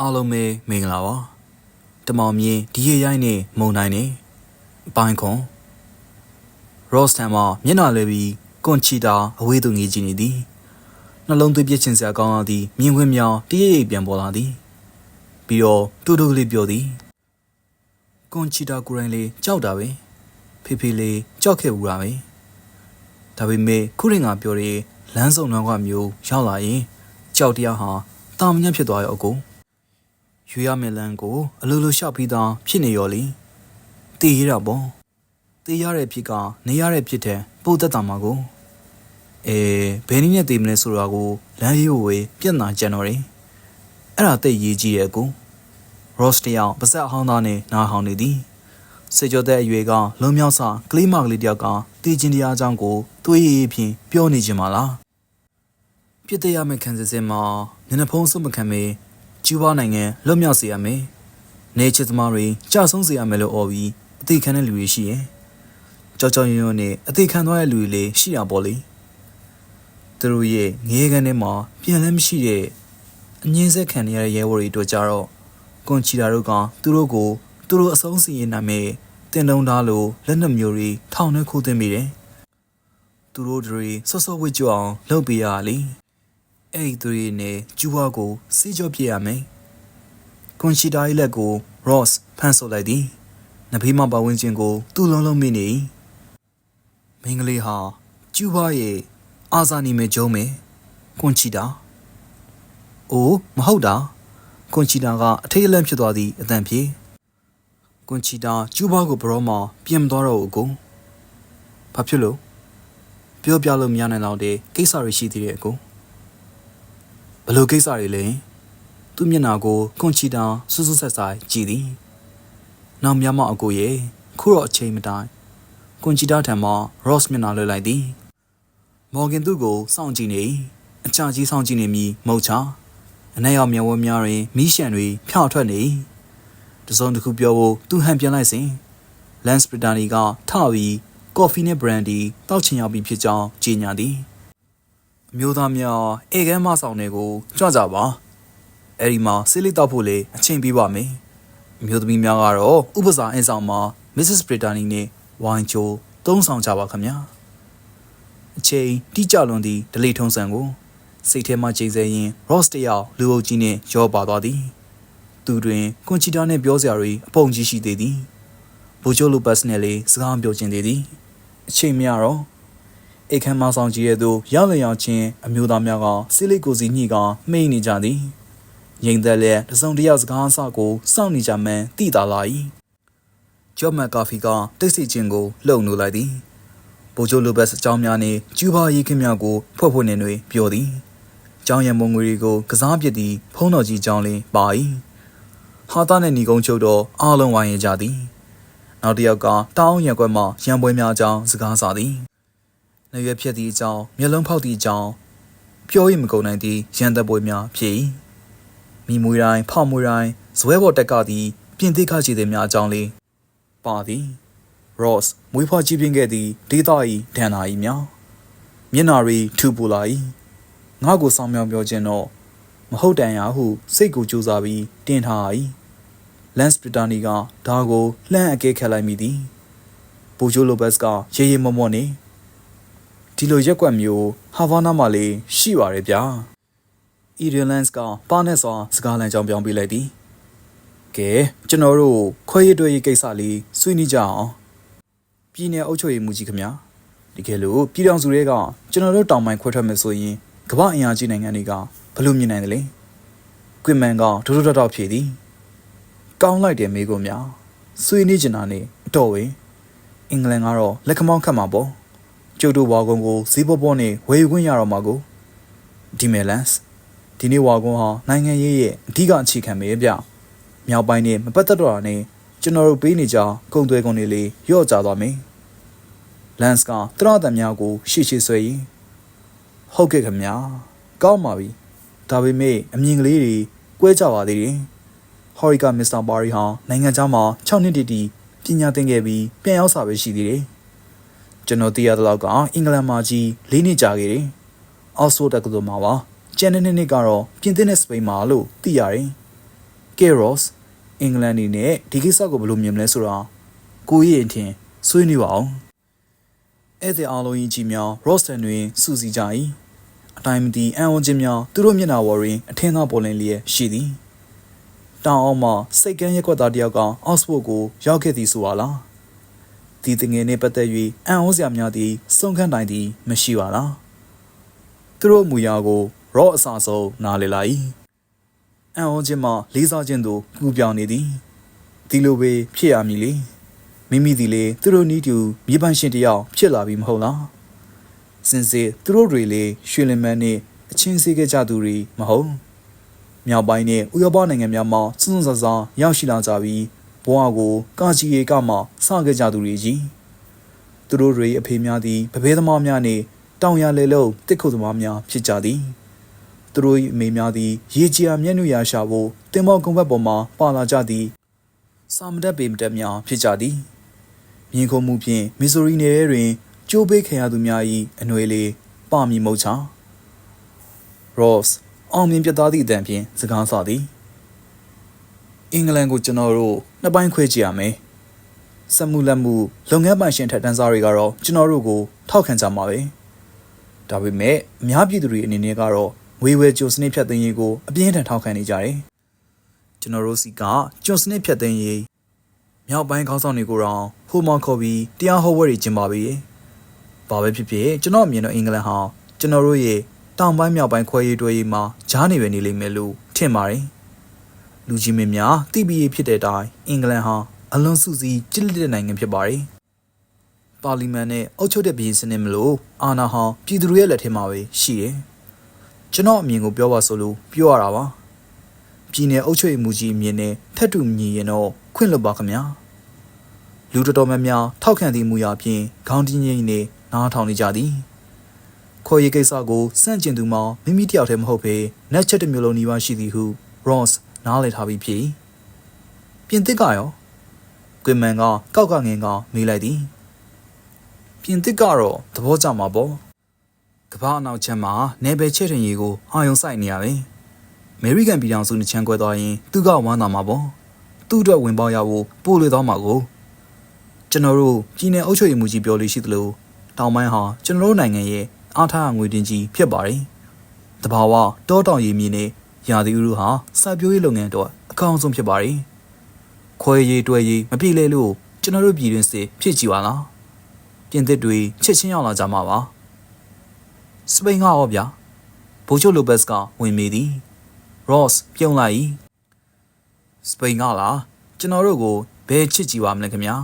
အားလုံးပဲမင်္ဂလာပါတမောင်မြင်းဒီရရိုင်းနဲ့မုံတိုင်းနဲ့ဘိုင်းခွန်ရော့စတန်မှာမျက်နှာလဲပြီးကွန်ချီတာအဝေးသို့ငေးကြည့်နေသည်နှလုံးသွေးပြည့်ချင်စရာကောင်းလာသည်မြင်ကွင်းမြောင်တရရိပ်ပြန်ပေါ်လာသည်ပြီးတော့တူတူလေးပြောသည်ကွန်ချီတာကိုရိုင်းလေးကြောက်တာပဲဖေဖေလေးကြောက်ခဲ့ဘူးတာပဲဒါပေမဲ့ခုရင်ကပြောတဲ့လမ်းစုံနှောင်းကမျိုးရောက်လာရင်ကြောက်တရားဟာတာမညံ့ဖြစ်သွားရောအကို ရွေရမယ်လန်းကိုအလိုလိုရှောက်ပြီးသားဖြစ်နေရောလေတည်ရတာပေါ့တည်ရတဲ့ဖြစ်ကနေရတဲ့ဖြစ်တဲ့ပို့သက်တာမှာကိုအဲဘယ်နည်းနဲ့တည်မလဲဆိုတာကိုလမ်းရိုးဝေးပြက်နာကြံတော့တယ်အဲ့ဒါတိတ်ရေးကြည့်ရဲ့ကိုရော့စ်တယောက်ပါဇက်အဟောင်းသားနဲ့နားဟောင်းနေသည်စေကျော်တဲ့အရွယ်ကလွန်မြောက်စာကလေးမကလေးတယောက်ကတည်ခြင်းတရားအကြောင်းကိုတွေးရည်ဖြင့်ပြောနေခြင်းမလားပြစ်တဲ့ရမယ့်ခံစစ်စင်မှာနင်နဖုံးစုမခံမေ ကျူးဘာနိုင်ငံလွတ်မြောက်စေရမယ်။နေချစ်သမားတွေကြာဆုံးစေရမယ်လို့អော်ပြီးအသေးခံတဲ့လူတွေရှိရင်ကြောက်ကြောက်ရွံ့ရွံ့နဲ့အသေးခံသွားတဲ့လူတွေလည်းရှိတာပေါ့လေ။သူတို့ရဲ့ငရေကန်ထဲမှာပြန်လည်းမရှိတဲ့အငင်းဆက်ခံနေရတဲ့ရဲဘော်တွေတို့ကြတော့ကွန်ချီတာတို့ကသူတို့ကိုသူတို့အဆုံးစီရင်နာမဲ့တင်တုံးသားလိုလက်နက်မျိုးတွေထောင်နှဲခိုးသွင်းမိတယ်။သူတို့တွေဆော့ဆော့ဝစ်ကြအောင်လုပ်ပေးရလေ။ အဲ့ဒီသူတွေနဲ့ကျူဝါကိုစီးကြောပြရမယ်။ကွန်ချီတာရဲ့လက်ကို Ross ဖန်ဆုပ်လိုက်သည်။နဖေးမပတ်ဝန်းကျင်ကို သူ့လုံးလုံးမိနေ။မင်းကလေးဟာကျူဝါရဲ့အာဇာနည်မဲ့ဂျုံးမယ်။ကွန်ချီတာ။အိုးမဟုတ်တာ။ကွန်ချီတာကအထိတ်အလန့်ဖြစ်သွားသည့်အတန်ဖြေ။ကွန်ချီတာကျူဝါကိုဘရောမှာပြင်မသွားတော့ဘူးကို။ဘာဖြစ်လို့ပြောပြလို့မရနိုင်တော့တဲ့ကိစ္စတွေရှိသေးတယ်အကို ဘယ်လိုကိစ္စတွေလဲသူ့မျက်နှာကိုကွန်ချီတာစူးစူးဆက်ဆိုင်ကြည့်သည်နောက်မြမအကိုရဲ့ခုတော့အချိန်မတိုင်းကွန်ချီတာထံမှ Ross မျက်နှာလွှဲလိုက်သည်မော်ဂင်သူ့ကိုစောင့်ကြည့်နေအချာကြီးစောင့်ကြည့်နေမိမဟုတ်ချာအနက်ရောက်မျက်ဝန်းများတွင်မီးရှံတွေဖြောက်ထွက်နေတစုံတစ်ခုပြောဖို့သူဟန်ပြန်လိုက်စဉ် Lance Brittany ကထပြီးကော်ဖီနဲ့ဘရန်ဒီတောက်ချင်ရောက်ပြီဖြစ်ကြောင်းကြေညာသည်အ မျိုးသားများအေကန်းမဆောင်တွေကိုကြွကြပါအဲ့ဒီမှာဆေးလေးတောက်ဖို့လေအချိန်ပေးပါမယ်အမျိုးသမီးများကတော့ဥပစာအင်းဆောင်မှာ Mrs. Brittany နဲ့ဝိုင်ချိုသုံးဆောင်ကြပါခင်ဗျာအချိန်တိကျလွန်သည့်ဒလိထုံးစံကိုစိတ်ထဲမှချိန်ဆရင် Ross တယောက်လူအုပ်ကြီးနဲ့ရောပါသွားသည်သူတွင်ကွန်ချီတာနဲ့ပြောစရာတွေအပုံကြီးရှိသေးသည်ဘိုဂျိုလိုပတ်စ်နဲ့လည်းစကားပြောချင်သေးသည်အချိန်မရတော့ အိတ်ခမ်းမဆောင်ကြီးရဲ့သို့ရောက်လျောက်ချင်းအမျိုးသားများကဆီလိကိုစီညှိကမှိတ်နေကြသည်ငိမ့်သက်လည်းတစုံတယောက်စကားအစကိုစောင့်နေကြမှန်းသိသာလာ၏ကျော်မက်ကာဖီကတိတ်ဆိတ်ခြင်းကိုလှုပ်နှိုးလိုက်သည်ဘိုဂျိုလိုဘတ်စ်အကြောင်းများနှင့်ကျူဘာရေးခင်းများကိုဖွဲ့ဖွဲ့နေတွင်ပြောသည်ကျောင်းရံမုံငွေတွေကိုကစားပစ်သည်ဖုံးတော်ကြီးကျောင်းလင်းပါ၏ဟာတာနဲ့ညီကုန်းချုပ်တော့အားလုံးဝိုင်းရကြသည်နောက်တစ်ယောက်ကတောင်းရံကွက်မှရံပွဲများအကြောင်းစကားစာသည်။ နေရွက်ဖြစ်သည့်အကြောင်းမျက်လုံးဖောက်သည့်အကြောင်းပြောရင်မကုန်နိုင်သည့်ရန်သက်ပွဲများဖြစ်၏။မိမွေတိုင်းဖောက်မွေတိုင်းဇွဲဘော်တက်ကသည်ပြင်သစ်ခချေသည်များအကြောင်းလေးပါသည်။ Ross မွေးဖွားကြီးပြင်းခဲ့သည့်ဒေသ၏ဒဏ္ဍာ၏များမျက်နာရီထူပူလာ၏။ငါ့ကိုဆောင်မြောင်ပြောခြင်းတော့မဟုတ်တန်ရဟုစိတ်ကိုကြိုးစားပြီးတင်ထား၏။ Lance Brittany ကဒါကိုလှမ်းအကဲခတ်လိုက်မိသည်။ဘူဂျိုလိုဘတ်စ်ကရေရေမော့မော့နေ ဒီလိုရက်ကွက်မျိုးဟာဗာနာမှာလေးရှိပါတယ်ဗျာ။ Irelance ကပါနဲ့စွာစကားလမ်းကြောင်းပြောင်းပေးလိုက်သည်။ကဲကျွန်တော်တို့ခွဲရတွေ့ရေးကိစ္စလေးဆွေးနွေးကြအောင်။ပြည်내အုပ်ချုပ်ရေးမှူးကြီးခင်ဗျာ။ဒီကဲလို့ပြည်တော်စုတွေကကျွန်တော်တို့တောင်ပိုင်းခွဲထွက်မယ်ဆိုရင်ကမ္ဘာအင်အားကြီးနိုင်ငံတွေကဘလို့မြင်နိုင်တယ်လဲ။ကွင်မန်ကဒိုးဒိုးတောက်ဖြေသည်။ကောင်းလိုက်တယ်မိကိုများ။ဆွေးနွေးချင်တာနေအတော်ဝေး။အင်္ဂလန်ကတော့လက်ခမောင်းခတ်မှာပေါ့။ ကျုပ်တို့ဝါကုန်းကိုဈေးပေါ်ပေါ်နဲ့ဝယ်ယူခွင့်ရတော့မှာကိုဒီမဲလန်စ်ဒီနေ့ဝါကုန်းဟာနိုင်ငံရေးရဲ့အဓိကအခြေခံပဲဗျ။မြောက်ပိုင်းနဲ့မပတ်သက်တော့တာနဲ့ကျွန်တော်တို့ပေးနေကြကုံသွဲကုန်းတွေလေးရော့ကြသွားမယ်။လန်စ်ကတရတံများကိုရှေ့ရှေ့ဆွဲရင်ဟုတ်ကဲ့ခင်ဗျာကောင်းပါပြီဒါပေမဲ့အမြင်ကလေးတွေကွဲကြပါသေးတယ်ဟော်ရီကမစ္စတာဘာရီဟာနိုင်ငံခြားမှာ6နှစ်တည်တည်ပညာသင်ခဲ့ပြီးပြန်ရောက်စာပဲရှိသေးတယ် ကျွန်တော်သိရသလောက်ကအင်္ဂလန်မှာကြီး၄နှစ်ကြာခဲ့တယ်အောက်စဖို့တက္ကသိုလ်မှာပါကျန်တဲ့နှစ်နှစ်ကတော့ပြင်သစ်နဲ့စပိန်မှာလို့သိရတယ် Keros အင်္ဂလန်နေနဲ့ဒီကိစ္စကိုဘယ်လိုမြင်မလဲဆိုတာကိုကြီးရင်ထင်ဆွေးနွေးပါအောင်ဧည့်သည်အားလုံးကြီးများ Roston တွင်စုစည်းကြ၏အတိုင်းမတီအံ့ဩခြင်းများသူတို့မျက်နှာပေါ်တွင်အထင်းသားပေါ်လင်းလျက်ရှိသည်တောင်အောင်မှစိတ်ကန်းရက်ွက်သားတယောက်ကအောက်စဖို့ကိုရောက်ခဲ့သည်ဆိုပါလား ဒီတငယ်နှင့်ပတ်သက်၍အံ့ဩစရာများသည့်စုံခန့်တိုင်သည် မရှိပါလားသူတို့မူရာကို raw အစာဆုံးနားလေလာ၏အံ့ဩခြင်းမှလေးစားခြင်းသို့ကူပြောင်းနေသည်ဒီလိုပဲဖြစ်ရမည်လေမိမိသည်လေသူတို့နီးတူမြေပိုင်ရှင်တယောက်ဖြစ်လာပြီမဟုတ်လားစင်စစ်သူတို့တွေလေရွှေလင်မန်းနဲ့အချင်းစေးခဲ့ကြသူတွေမဟုတ်မြောက်ပိုင်းနဲ့ဥရောပနိုင်ငံများမှာစွန်းစွန်းဆာဆာရောက်ရှိလာကြပြီး ဘဝကိုကာချီရေကမှစခဲ့ကြသူတွေကြီးသူတို့တွေအဖေများသည်ဗဘေးသမားများနှင့်တောင်ရလေလုံးတစ်ခုသမားများဖြစ်ကြသည်သူတို့၏အမေများသည်ရေကြီးအားမျက်နှာရရှာဖို့တင်မောကုန်းဘက်ပေါ်မှပါလာကြသည်စာမတက်ပေမတက်များဖြစ်ကြသည်မြင်ခုံမှုဖြင့်မီဆိုရီနယ်ထဲတွင်ကျိုးပေးခံရသူများ၏အနှွေလေးပါမီမုတ်ချာ Ross အောင်မြင်ပြတ်သားသည့်အတန်ဖြင့်စကားဆသည် အင်္ဂလန်ကိုကျွန်တော်တို့နှစ်ပိုင်းခွဲကြည့်ရမယ်စက်မှုလက်မှုလုပ်ငန်းပိုင်ရှင်ထက်တန်းစားတွေကတော့ကျွန်တော်တို့ကိုထောက်ခံကြမှာပဲဒါပေမဲ့အများပြည်သူတွေအနေနဲ့ကတော့ငွေဝယ်ကြိုစနစ်ဖြတ်သိမ်းရေးကိုအပြင်းထန်ထောက်ခံနေကြတယ်ကျွန်တော်တို့စီကကြိုစနစ်ဖြတ်သိမ်းရေးမြောက်ပိုင်းခေါင်းဆောင်တွေကိုတော့ဟိုမောင်ခေါ်ပြီးတရားဟောပွဲတွေကျင်းပပေးဘာပဲဖြစ်ဖြစ်ကျွန်တော်အမြင်တော့အင်္ဂလန်ဟာကျွန်တော်တို့ရဲ့တောင်ပိုင်းမြောက်ပိုင်းခွဲရေးတွဲရေးမှာကြားနေပဲနေလိမ့်မယ်လို့ထင်ပါတယ် လူကြီးမင်းများတိပီရေးဖြစ်တဲ့အတိုင်းအင်္ဂလန်ဟာအလွန်စုစည်းကြစ်လက်တဲ့နိုင်ငံဖြစ်ပါတယ်ပါလီမန်နဲ့အုပ်ချုပ်တဲ့ပြည်စနစ်မလို့အာဏာဟာပြည်သူတွေရဲ့လက်ထဲမှာပဲရှိတယ်ကျွန်တော်အမြင်ကိုပြောပါဆိုလို့ပြောရတာပါပြည်내အုပ်ချုပ်ရေးမှုကြီးအမြင်နဲ့ထက်တူညီရင်တော့ခွင့်လွတ်ပါခင်ဗျာလူတော်တော်များများထောက်ခံသည့်မူရာဖြင့်ခေါင်းတင်းငိမ့်နဲ့နားထောင်နေကြသည်ခေါ်ရေးကိစ္စကိုစန့်ကျင်သူမှမိမိတယောက်တည်းမဟုတ်ဘဲနက်ချက်တစ်မျိုးလုံးနှီးပါရှိသည်ဟု Ross နားလည်ထားပြီးဖြစ်ပြင်သစ်ကရောကွင်မန်ကကောက်ကငင်ကမေးလိုက်သည်ပြင်သစ်ကတော့သဘောကျမှာပေါ့ကမ္ဘာအနောက်ချမ်းမှာနေပယ်ချဲ့ထင်ရေးကိုအာယုံစိုက်နေရပဲအမေရိကန်ပြည်ထောင်စုနဲ့ချမ်းကွဲသွားရင်သူကဝမ်းသာမှာပေါ့သူ့အတွက်ဝင်ပေါရဖို့ပို့လေသွားမှာကိုကျွန်တော်တို့ပြည်내အုပ်ချုပ်ရေးမှုကြီးပြောလို့ရှိသလိုတောင်ပိုင်းဟာကျွန်တော်တို့နိုင်ငံရဲ့အားထားငွေတင်ကြီးဖြစ်ပါတယ်။တဘာဝတောတောင်ရည်မြစ်နဲ့ ရာသီဥတုဟာစိုက်ပျိုးရေးလုပ်ငန်းတော့အကောင်းဆုံးဖြစ်ပါတယ်။ခွဲရေးတွဲရေးမပြေလဲလို့ကျွန်တော်တို့ပြည်တွင်းစစ်ဖြစ်ကြည့်ပါလား။ပြင်သစ်တွေချက်ချင်းရောက်လာကြမှာပါ။စပိန်ကရောဗျာ။ဘိုချိုလိုဘက်စ်ကဝင်မေးသည်။ Ross ပြုံးလိုက်။စပိန်ကလားကျွန်တော်တို့ကိုဘယ်ချစ်ကြည့်ပါမလဲခင်ဗျာ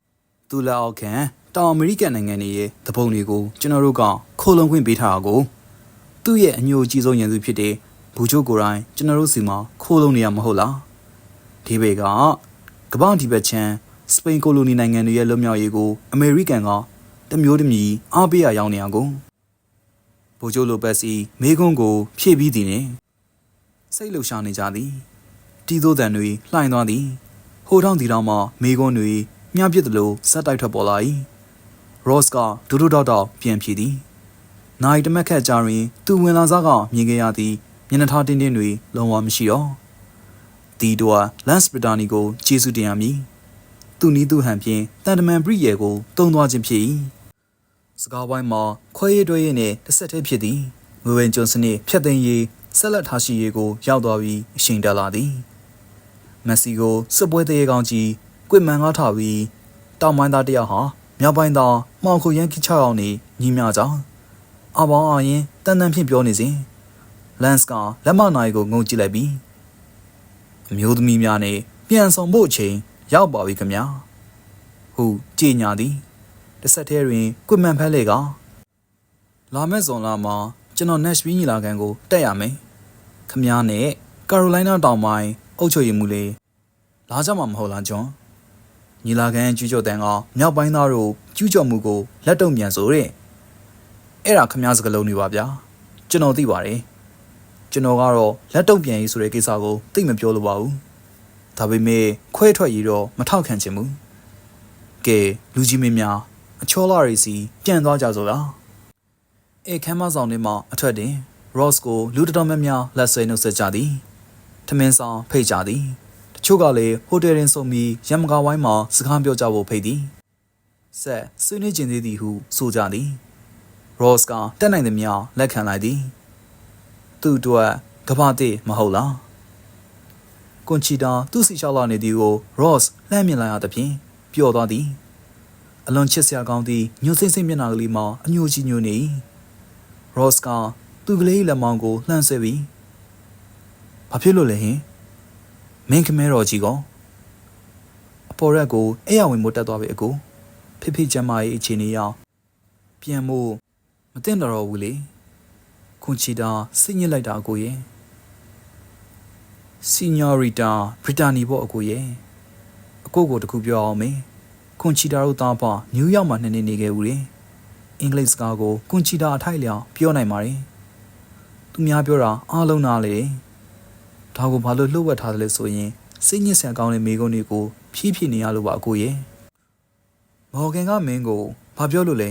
။သူလက်အောက်ခံတောင်အမေရိကန်နိုင်ငံတွေရဲ့သဘုံတွေကိုကျွန်တော်တို့ကခိုးလုံခွင့်ပေးထားတာကိုသူ့ရဲ့အညိုအကြီးဆုံးရန်သူဖြစ်တဲ့ ဘူချိုကိုရိုင်းကျွန်တော်တို့စီမှာခိုးလုံနေရမဟုတ်လားဒီဘေကကပ္ပဒီဘက်ချန်စပိန်ကိုလိုနီနိုင်ငံတွေရဲ့လွတ်မြောက်ရေးကိုအမေရိကန်ကတမျိုးတမီအားပေးရရောက်နေအောင်ဘူချိုလိုဘက်စီမေကွန်းကို ဖြည့်ပြီးသည်နှင့်စိတ်လှုပ်ရှားနေကြသည်တီးသိုးတန်တွေလှိုင်းသွားသည်ဟိုထောင်းဒီတောင်မှမေကွန်းတွေမြပြစ်သလိုစက်တိုက်ထွက်ပေါ်လာ၏ရော့စ်ကဒူးဒူးတောက်တောက်ပြန်ဖြေသည်။နိုင်တမက်ခက်ကြရင် သူဝင်လာစားကမြင်ခဲ့ရသည် မျက်နှာထားတင်းတင်းတွေလုံးဝမရှိတော့။ဒီတော့လန်စပီတာနီကိုကျေးဇူးတင်ရမည်။သူနီးသူဟန်ဖြင့်တန်တမန်ပရိယေကိုတုံသွားခြင်းဖြစ်၏။စကားပိုင်းမှာခွဲရည်တွဲရည်နဲ့တစ်ဆက်တည်းဖြစ်သည်။ငွေဝင်ကျွန်းစနစ်ဖြတ်သိမ်းရေးဆက်လက်ထားရှိရေးကိုရောက်သွားပြီးအချိန်တက်လာသည်။မက်ဆီကိုစစ်ပွဲတရေကောင်းကြီးကွစ်မန်ကားထားပြီးတောင်ပိုင်းသားတယောက်ဟာမြောက်ပိုင်းသားမှောင်ခုရန်ကိ6ယောက်နေညီမြကြောင်းအပေါင်းအရင်တန်တန်ဖြင့်ပြောနေစဉ် လန်စ်ကလက်မနိုင်ကိုငုံကြည့်လိုက်ပြီးအမျိုးသမီးများနဲ့ပြန်ဆောင်ဖို့အချိန်ရောက်ပါပြီခင်ဗျာဟုကြည်ညာသည်တစ်ဆက်တည်းတွင်ကွစ်မန်ဖက်လေကလာမယ့်ဇွန်လမှာကျွန်တော် Nashville ညီလာခံကိုတက်ရမယ်ခမည်းနဲ့ကာရိုလိုင်းနာတောင်ပိုင်းအုပ်ချုပ်ရေးမှူးလေးလာကြမှာမဟုတ်လားဂျွန်ညီလာခံကျူးကျော်တန်းကမြောက်ပိုင်းသားတို့ကျူးကျော်မှုကိုလက်တုံပြန်ဆိုတဲ့အဲ့ဒါခမားစကလုံးတွေပါဗျာကျွန်တော်သိပါတယ် ကျွန်တော်ကတော့လက်တုံပြန်ရေးဆိုတဲ့ကိစ္စကိုသိမပြောလို့ပါဘူးဒါပေမဲ့ခွဲထွက်ရေးတော့မထောက်ခံချင်ဘူးကဲလူကြီးမင်းများအချောလာရီစီပြန်သွားကြစို့လားအဲခမ်းမဆောင်ထဲမှာအထွက်တင် Ross ကိုလူတော်တော်များများလက်ဆွဲနှုတ်ဆက်ကြသည်ထမင်းဆောင်ဖိတ်ကြသည်တချို့ကလည်းဟိုတယ်တွင်ဆုံပြီးရမကာဝိုင်းမှာစကားပြောကြဖို့ဖိတ်သည်ဆက်ဆွေးနွေးခြင်းသေးသည်ဟုဆိုကြသည်ရော့စ်ကတက်နိုင်သမျှလက်ခံလိုက်သည် သူ့အတွက်ကဘာတိမဟုတ်လားကွန်ချီတာသူ့စီလျှောက်လာနေသည်ကိုရော့စ်လှမ်းမြင်လိုက်ရသဖြင့်ပျော်သွားသည်အလွန်ချစ်စရာကောင်းသည့်ညှို့စိမ့်စိမ့်မျက်နှာကလေးမှာအညိုကြီးညိုနေ၏ရော့စ်ကသူ့ကလေးလက်မောင်းကိုလှမ်းဆွဲပြီးဘာဖြစ်လို့လဲဟင်မင်းခမဲတော်ကြီးကောအပေါ်ရက်ကိုအဲ့ရဝင်မို့တက်သွားပြီအကိုဖိဖိကျမ်းမာရေးအခြေအနေရောက်ပြန်မို့မတင်တော်ဘူးလေ ခွန်ချီတာစိတ်ညစ်လိုက်တာအကိုရဲ့စီညောရီတာဘရီတာနီပေါ့အကိုရဲ့အကိုကိုတခုပြောအောင်မေခွန်ချီတာတို့သားပါနယူးယောက်မှာနှစ်နှစ်နေခဲ့ဦးတယ်အင်္ဂလိပ်စကားကိုကွန်ချီတာအထိုက်လျောင်ပြောနိုင်ပါတယ်သူများပြောတာအားလုံးနားလေတယ်ဒါကိုဘာလို့လှုပ်ဝက်ထားတယ်လဲဆိုရင်စိတ်ညစ်စရာကောင်းတဲ့မိကုန်းတွေကိုဖြည်းဖြည်းနေရလို့ပါအကိုရဲ့မော်ဂန်ကမင်းကိုဘာပြောလို့လဲ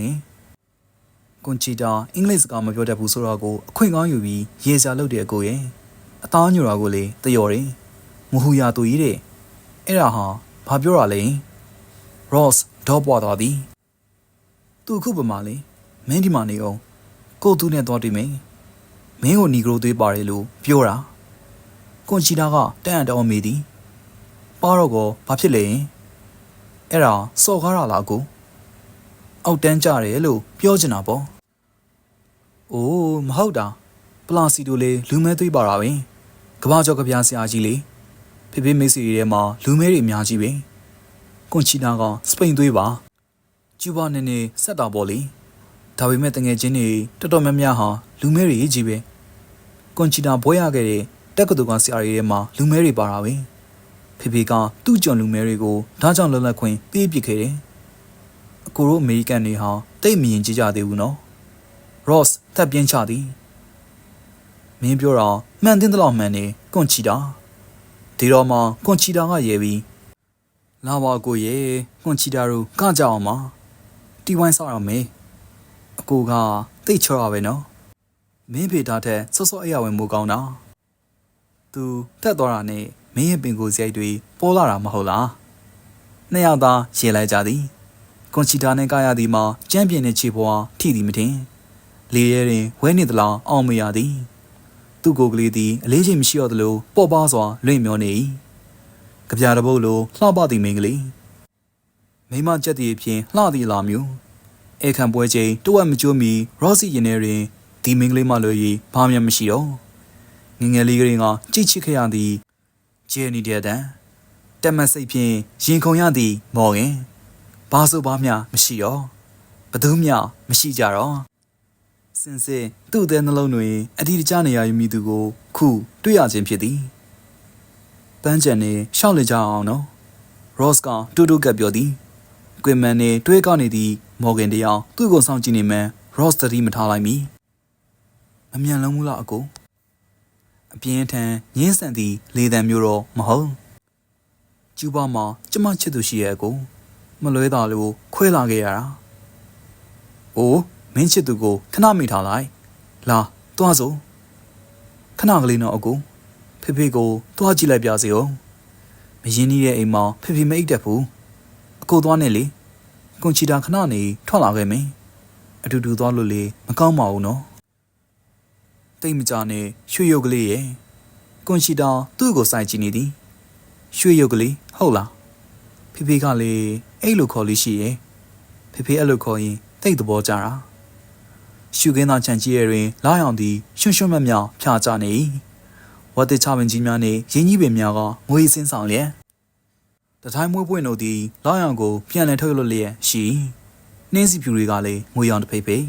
ကွန်ချီတာအင်္ဂလိပ်စကားမပြောတတ်ဘူးဆိုတော့ကိုအခွင့်ကောင်းယူပြီးရေစာလုပ်တယ်အကိုရဲ့အသားညူတာကိုလေတယော်တယ်မဟူရသူကြီးတဲ့အဲ့ဒါဟာဘာပြောတာလဲ Ross ဒေါ်ပွားသွားသည်သူအခုပမာလေမင်းဒီမှာနေအောင်ကိုသူနဲ့သွားတွေ့မယ်မင်းကိုနီဂရိုသွေးပါတယ်လို့ပြောတာကွန်ချီတာကတန်အံ့တော်မေးသည်ပါတော့ကောဘာဖြစ်လဲအဲ့ဒါစော်ကားတာလားကိုအောက်တန်းကြတယ်လို့ပြောချင်တာပေါ့ အိုးမဟုတ်တာပလာစီတို့လေလူမဲသွေးပါတာပဲကဘာကျော်ကပြားဆရာကြီးလေဖေဖေမိတ်ဆွေတွေထဲမှာလူမဲတွေအများကြီးပဲကွန်ချီတာကစပိန်သွေးပါကျူဘာနေနေဆက်တာပေါ့လေဒါပေမဲ့တငယ်ချင်းတွေတော်တော်များများဟာလူမဲတွေကြီးပဲကွန်ချီတာဘွဲရခဲ့တဲ့တက္ကသိုလ်ကဆရာတွေထဲမှာလူမဲတွေပါတာပဲဖေဖေကသူ့ကြုံလူမဲတွေကိုဒါကြောင့်လွတ်လပ်ခွင့်ပေးပစ်ခဲ့တယ်အကိုတို့အမေရိကန်တွေဟာတိတ်မရင်ကြည့်ကြသေးဘူးနော် Ross သက်ပြင်းချသည်မင်းပြောတာမှန်တင်တဲ့လောက်မှန်နေကွန်ချီတာဒီတော့မှကွန်ချီတာကရဲပြီးလာပါကိုရေကွန်ချီတာတို့ကကြအောင်ပါတီဝိုင်းဆောက်ရမယ်အကိုကတိတ်ချောရပဲနော်မင်းဖေတာထက်စောစောအရာဝင်မိုးကောင်းတာသူတက်သွားတာနဲ့မင်းရဲ့ပင်ကိုစရိုက်တွေပေါ်လာတာမဟုတ်လားနှစ်ယောက်သားရှင်းလိုက်ကြသည်ကွန်ချီတာနဲ့ကာရသည်မှာကျမ်းပြင်းတဲ့ခြေပွားထိသည်မထင် လေရဲတွင်ဝဲနေသလားအောင်မရသည်သူ့ကိုယ်ကလေးသည်အလေးချိန်မရှိတော့သလိုပေါ့ပါစွာလွင့်မျောနေ၏ကြပြတပုတ်လိုလှပသည်မိန်းကလေးမိမကြက်တည်ဖြင့်လှသည်လာမျိုးဧခံပွဲချိန်တဝက်မကျွမီရော့စီရင်ထဲတွင်ဒီမိန်းကလေးမလွယ်၍ဘာမှမရှိတော့ငငယ်လေးကလေးကကြိတ်ချစ်ခရသည်ဂျယ်နီတဲ့တန်တက်မစိတ်ဖြင့်ရင်ခုန်ရသည်မော်ခင်ဘာဆိုဘာမျှမရှိရောဘသူမျှမရှိကြတော့ စင်စစ်သူ့အသေးနှလုံးတွင်အတီးတကျနေရယူမိသူကို ခုတွေ့ရခြင်းဖြစ်သည်ပန်းချန်နေရှောက်လေကြအောင်နော်ရော့စ်ကတူတူကပ်ပြောသည်ကွင်မန်နေတွေးကောက်နေသည်မော်ဂန်တယောက်သူ့ကိုစောင့်ကြည့်နေမှရော့စ်တတိမထားလိုက်မီမမြန်လုံးဘူးလားအကိုအပြင်းထန်ညင်းဆန်သည့်လေတံမျိုးတော့မဟုတ်ကျူပါမှာကျမချစ်သူရှိရဲ့အကိုမလွဲတာလို့ခွဲလာခဲ့ရတာ။အိုး မင်းချစ်သူကိုခဏမိထားလိုက်။လာသွားစို့ခဏကလေးတော့အကိုဖေဖေကိုသွားကြည့်လိုက်ပြစေဦး။မရင်းနှီးတဲ့အိမ်မှာဖေဖေမအိတ်တတ်ဘူး။အကိုသွားနေလေ။ကွန်ချီတာခဏနေထွက်လာခဲ့မင်း။အတူတူသွားလို့လေမကောင်းပါဘူးနော်။တိတ်မကြနဲ့ရွှေရုပ်ကလေးရဲ့ကွန်ချီတာသူ့ကိုစိုက်ကြည့်နေသည်။ရွှေရုပ်ကလေးဟုတ်လား။ဖေဖေကလေအဲ့လိုခေါ်လို့ရှိရဲ့ဖေဖေအဲ့လိုခေါ်ရင်တိတ်သဘောကြတာ ရှုခင်းသားချန်ကြီးရဲ့တွင်လာရောင်သည်ရွှွှွှမမြောင်ဖြာချနေ၏ဝတ်တချပင်ကြီးများနှင့်ရင်းကြီးပင်များကငွေစင်းဆောင်လျက်တထိုင်းမွေးပွင့်တို့သည်လာရောင်ကိုပြန်လည်ထုတ်လွှတ်လျက်ရှိနှင်းစီဖြူတွေကလည်းငွေရောင်တစ်ဖိတ်ဖိတ်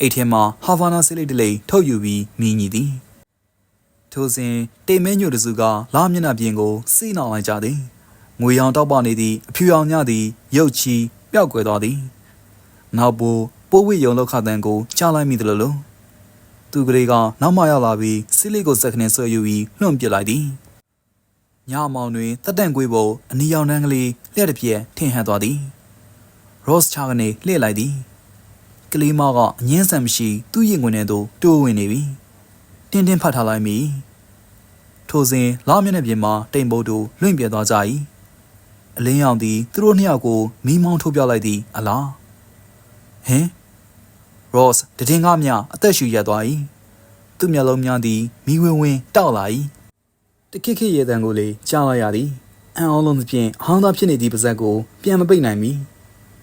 အိတ်ထဲမှာဟာဗာနာဆေးလိတ်တလိထုတ်ယူပြီးမြည်ညီသည်ထိုစဉ်တိမ်မဲညို့တစုကလာမျက်နှာပြင်ကိုစိတ်နှောင်လိုက်ကြသည်ငွေရောင်တောက်ပနေသည့်အဖြူရောင်ညသည်ရုတ်ချီပျောက်ကွယ်သွားသည်နောက်ပိုး ပိုးဝိယုံလောက်ခတန်ကိုကြားလိုက်မိသလိုလိုသူကလေးကနောက်မှရောက်လာပြီးစီလီကိုစက်ခနဲ့ဆွဲယူပြီးလွှင့်ပစ်လိုက်သည်ညမောင်တွင်တက်တန့်ကွေးပေါ်အနီရောင်နှန်းကလေးလျှက်တစ်ပြက်ထင်ဟပ်သွားသည်ရော့စ်ချာကနေလှည့်လိုက်သည်ကလေးမကအငင်းဆန်မရှိသူ့ရင်ဝင်ထဲသို့တိုးဝင်နေပြီတင်းတင်းဖတ်ထားလိုက်မိထိုစဉ်လာမျက်နှာပြင်မှာတိမ်ပိုးတို့လွင့်ပြဲသွားကြ၏အလင်းရောင်သည်သူတို့နှစ်ယောက်ကိုမီးမောင်းထုတ်ပြလိုက်သည်အလားဟင် ရော့စ်တည်ငါမြအသက်ရှူရက်သွား၏သူ့မျက်လုံးများသည်မီးဝင်းဝင်းတောက်လာ၏တခိခိရေတံကိုလေကြားလိုက်ရသည်အံ့ဩလုံးသဖြင့်အဟောင်းသားဖြစ်နေသည့်ပါဇက်ကိုပြန်မပိတ်နိုင်မီ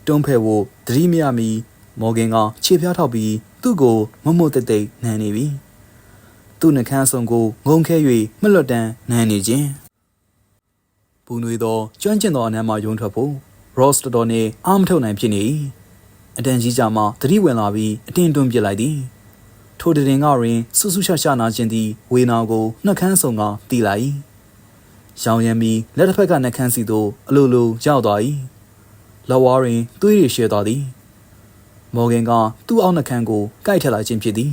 တွန်းဖဲ့ဖို့သတိမရမီမော်ဂင်ကခြေဖျားထောက်ပြီးသူ့ကိုမမုတ်တိတ်တိတ်နှမ်းနေပြီသူ့နှကန်းဆုံကိုငုံခဲ၍မလွတ်တမ်းနှမ်းနေခြင်းပူနွေသောကျွမ်းကျင်သောအနမ်းမှယုံထွက်ဖို့ Ross တော်တော်နဲ့အာမထုတ်နိုင်ဖြစ်နေ၏ အတန်ကြီးကြမှသတိဝင်လာပြီးအတင်းတွန်းပစ်လိုက်သည်ထိုတရင်ကရင်ဆူဆူရှာရှာနာခြင်းသည်ဝေနာကိုနှကန်းဆုံကတီးလိုက်၏ရောင်ရမ်းပြီးလက်တစ်ဖက်ကနှကန်းစီသို့အလိုလိုရောက်သွား၏လက်ဝါးတွင်သွေးရရှဲသွားသည်မော်ဂန်ကသူ့အောက်နှကန်းကိုကိုက်ထက်လာခြင်းဖြစ်သည်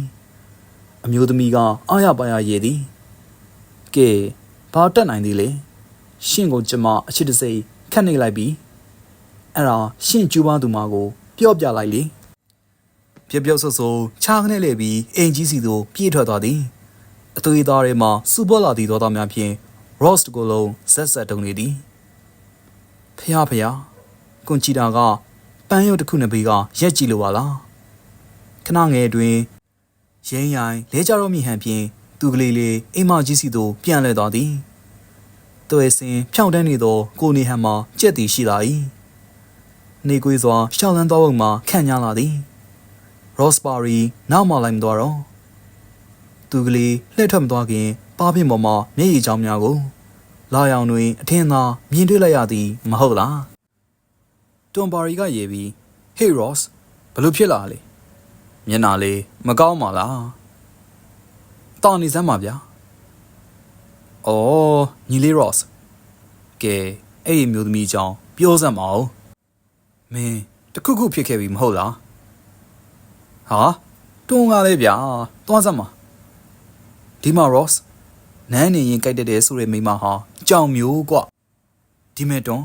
အမျိုးသမီးကအားရပါရရည်သည်ကဲဘာတက်နိုင်သေးလဲရှင့်ကိုကျမအချစ်တစိခတ်နေလိုက်ပြီအဲ့ဒါရှင့်ကျူးပန်းသူမကို ပြော့ပြလိုက်လေပြပြုတ်ဆဆူခြားခနဲ့လေပြီးအင်ကြီးစီသို့ပြေးထွက်သွားသည်အသွေးသားထဲမှစူပေါ်လာသည့်သောသားများဖြင့် roast ကိုလုံးဆက်ဆက်တုံနေသည်ဖះဖះကွန်ချီတာကပန်းရုပ်တစ်ခုနှစ်ပေကရက်ကြည့်လိုပါလားခဏငယ်အတွင်းရင်းရိုင်လဲကြတော့မိဟန်ဖြင့်သူကလေးလေးအိမ်မကြီးစီသို့ပြန်လဲသွားသည်တွဲစင်ဖြောင်းတန်းနေသောကိုနေဟန်မှာကြက်တီရှိလာ၏ နေကွေးစွာရှောင်းလန်းသောဘုံမှာခန့်ညားလာသည်ရော့စပါရီနောက်မှလိုက်မသွားတော့သူကလေးလှည့်ထွက်မသွားခင်ပါပင်ပေါ်မှာမျက်ရည်ကြောင်များကိုလာရောင်တွင်အထင်းသာမြင်တွေ့လိုက်ရသည်မဟုတ်လားတွန်ပါရီကရေပြီး Hey Ross ဘလို့ဖြစ်လာလဲမျက်နာလေးမကောင်းပါလားတာနေစမ်းပါဗျာအော်ညီလေး Ross ကဲအဲ့ဒီမျိုးသမီးကြောင့်ပြောစမ်းပါဦး မင်းတခုခုဖြစ်ခဲ့ပြီမဟုတ်လားဟာတွန်းကားလေးဗျာသွားစမ်းပါဒီမှာ Ross နန်းနေရင်ကြိုက်တဲ့တဲ့ဆိုတဲ့မိမဟာကြောင်မျိုးကွဒီမဲ့တွန်း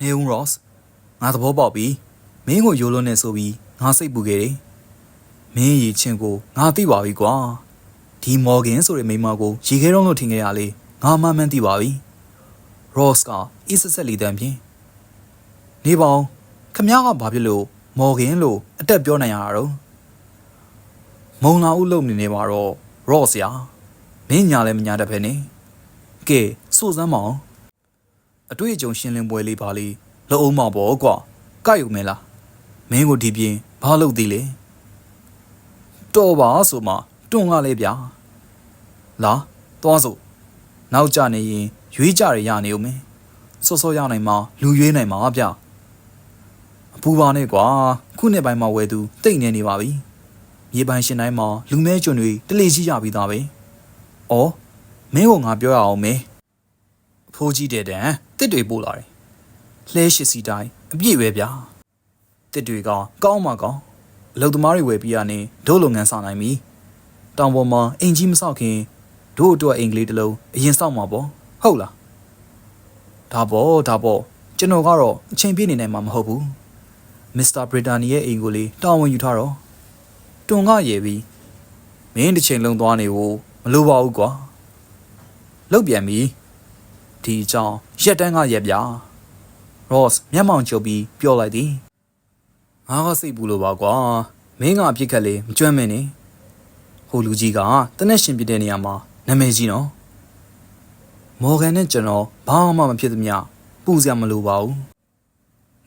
နေဦး Ross ငါသဘောပေါက်ပြီမင်းကိုယိုလွန်းနေဆိုပြီးငါစိတ်ပူခဲ့တယ်မင်းရီချင်းကိုငါသိပါပြီကွာဒီမော်ဂင်ဆိုတဲ့မိမကိုရေခဲတုံးလို့ထင်ခဲ့ရလေငါမှမှန်းသိပါပြီ Ross ကအစ်ဆက်ဆက်လီတန်းဖြင့် နေပေါင်းခမ ्या ကဘာဖြစ်လို့မော်ဂင်လို့အတက်ပြောနိုင်ရတာတော့မုံလာဦးလုံနေနေပါတော့ Ross ရာမင်းညာလည်းမညာတတ်ဖဲနဲ့ကဲစိုးစမ်းမအောင်အတွေ့အကြုံရှင်းလင်းပွဲလေးပါလေလုံအောင်မပေါ့ကွာကြိုက်ယူမယ်လားမင်းကိုဒီပြင်ဘာလုပ်သေးလဲတော်ပါဆိုမှတွန်းကားလေးဗျာလာသွားစို့နောက်ကြနေရင်ရွေးကြရရနေဦးမယ်စောစောရနိုင်မှာလူရွေးနိုင်မှာဗျ အပူပါနဲ့ကွာခုနှစ်ပိုင်းမှာဝယ်သူတိတ်နေနေပါပြီမြေပိုင်ရှင်တိုင်းမှာလူမဲကျွန်းတွေတလေရှိရပြီးသားပဲ။အော်မင်းကငါပြောရအောင်မေ။ဖိုးကြီးတဲ့တန်တစ်တွေပို့လာတယ်။လှဲရှိစီတိုင်းအပြည့်ပဲဗျာ။တစ်တွေကကောင်းမှကောင်းအလုပ်သမားတွေဝယ်ပြီးရနေဒို့လုပ်ငန်းဆောင်နိုင်ပြီ။တောင်ပေါ်မှာအင်ကြီးမဆောက်ခင်ဒို့အတွက်အင်္ဂလိပ်တစ်လုံးအရင်စောက်မှာပေါ့ဟုတ်လား။ဒါပေါ့ဒါပေါ့ကျွန်တော်ကတော့အချိန်ပြည့်နေနိုင်မှာမဟုတ်ဘူး။ မစ္စတာဘရစ်တာနီရဲ့အိမ်ကိုလေတာဝန်ယူထားတော့တွန်ကရေပြီးမင်းတစ်ချိန်လုံးသွားနေဖို့မလိုပါဘူးကွာလုတ်ပြန်ပြီဒီအကြောင်းရက်တန်းကရက်ပြ Ross မျက်မှောင်ချုပ်ပြီးပြောလိုက်သည်ငါကစိတ်ပူလို့ပါကွာမင်းကအပြစ်ခတ်လေမကြွမ်းမင်းနေဟိုလူကြီးကတနက်ရှင်ပြတဲ့နေရာမှာနာမည်ကြီးနော်မော်ဂန်နဲ့ကျွန်တော်ဘာမှမဖြစ်သမျှပူစရာမလိုပါဘူး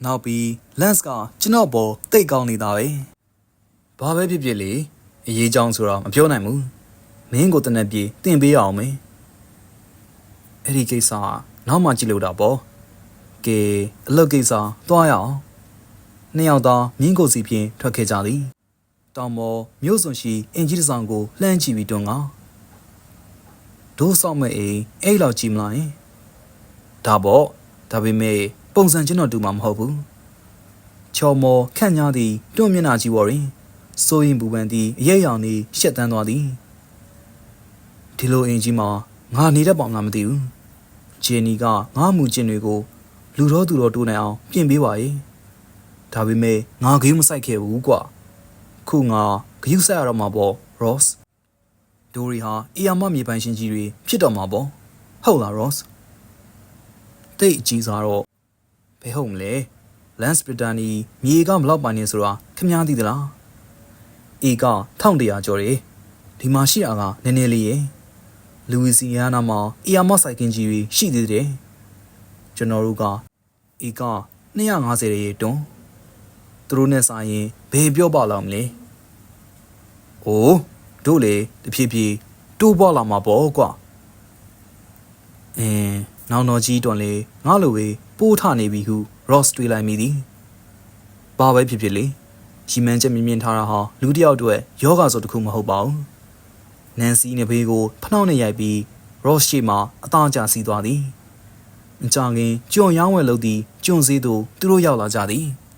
နောက်ပြီး Lance ကကျွန်တော်ပေါ်တိတ်ကောင်းနေတာပဲဘာပဲဖြစ်ဖြစ်လေအရေးကြောင်းဆိုတော့မပြောနိုင်ဘူးမင်းကိုတနက်ပြေတင်ပေးအောင်မေအဲ့ဒီကိစ္စကနောက်မှကြည့်လို့တာပေါ့ကဲအလုပ်ကိစ္စသွားရအောင်နှစ်ယောက်သားမြင်းကိုစီဖြင့်ထွက်ခဲ့ကြသည်တောင်ပေါ်မြို့စွန်ရှိအင်ကြီးတစ်ဆောင်ကိုလှမ်းကြည့်ပြီးတွန်းကဒိုးဆောင်မဲ့အိမ်အဲ့လောက်ကြည့်မလားယင်ဒါပေါ့ဒါပေမဲ့ ပုံစံကျွန်တော်တူမှာမဟုတ်ဘူးချော်မော်ခန့်ညားသည်တွန်းမျက်နှာကြီးပေါ်တွင်စိုးရင်ပူပန်သည်အရေးရောင်သည်ရှက်တန်းသွားသည်ဒီလိုအင်ကြီးမှာငါနေတတ်ပါမလားမသိဘူးဂျယ်နီကငါမူကျင်တွေကို လူတော်သူတော်တိုးနိုင်အောင်ပြင်ပေးပါရဲ့ဒါပေမဲ့ငါဂိမ်းမဆိုင်ခဲ့ဘူးကွာခုငါဂယုဆိုင်ရတော့မှာပေါ့ Ross ဒိုရီဟာအီယာမမြေပိုင်ရှင်ကြီးတွေဖြစ်တော့မှာပေါ့ဟုတ်လား Ross တိတ်အကြီးစားတော့ ဘယ်ဟုတ်မလဲ Lance Brittany မြေကမလောက်ပါနေဆိုတာခင်ဗျားသိသလားအေက1100ကျော်တယ်ဒီမှာရှိတာကနည်းနည်းလေးရယ်လူဝီစီယာနာမှာအီယာမဆိုင်ကင်ကြီးတွေရှိသေးတယ်ကျွန်တော်တို့ကအေက250ရေတွန်းသူတို့နဲ့ဆိုင်ရင်ဘယ်ပြောပါလောက်မလဲ။အိုးတို့လေတဖြည်းဖြည်းတိုးပွားလာမှာပေါ့ကွာ။အင်းနောင်တော်ကြီးတွန်လေငါလိုပဲ ပိုးထနေပြီဟု Ross တွေးလိုက်မိသည်။ဘာပဲဖြစ်ဖြစ်လေရီမန်းချက်မြင်မြင်ထားတာဟာလူတစ်ယောက်အတွက်ယောဂဆိုတစ်ခုမဟုတ်ပါဘူး။နန်စီနဲ့ဘေးကိုဖနှောက်နဲ့ရိုက်ပြီး Ross ရှိမှအသားကျစီးသွားသည်။အကြခင်ကြုံရောင်းဝယ်လုပ်သည့်ကျွန်းစည်းသူသူတို့ရောက်လာကြသည်။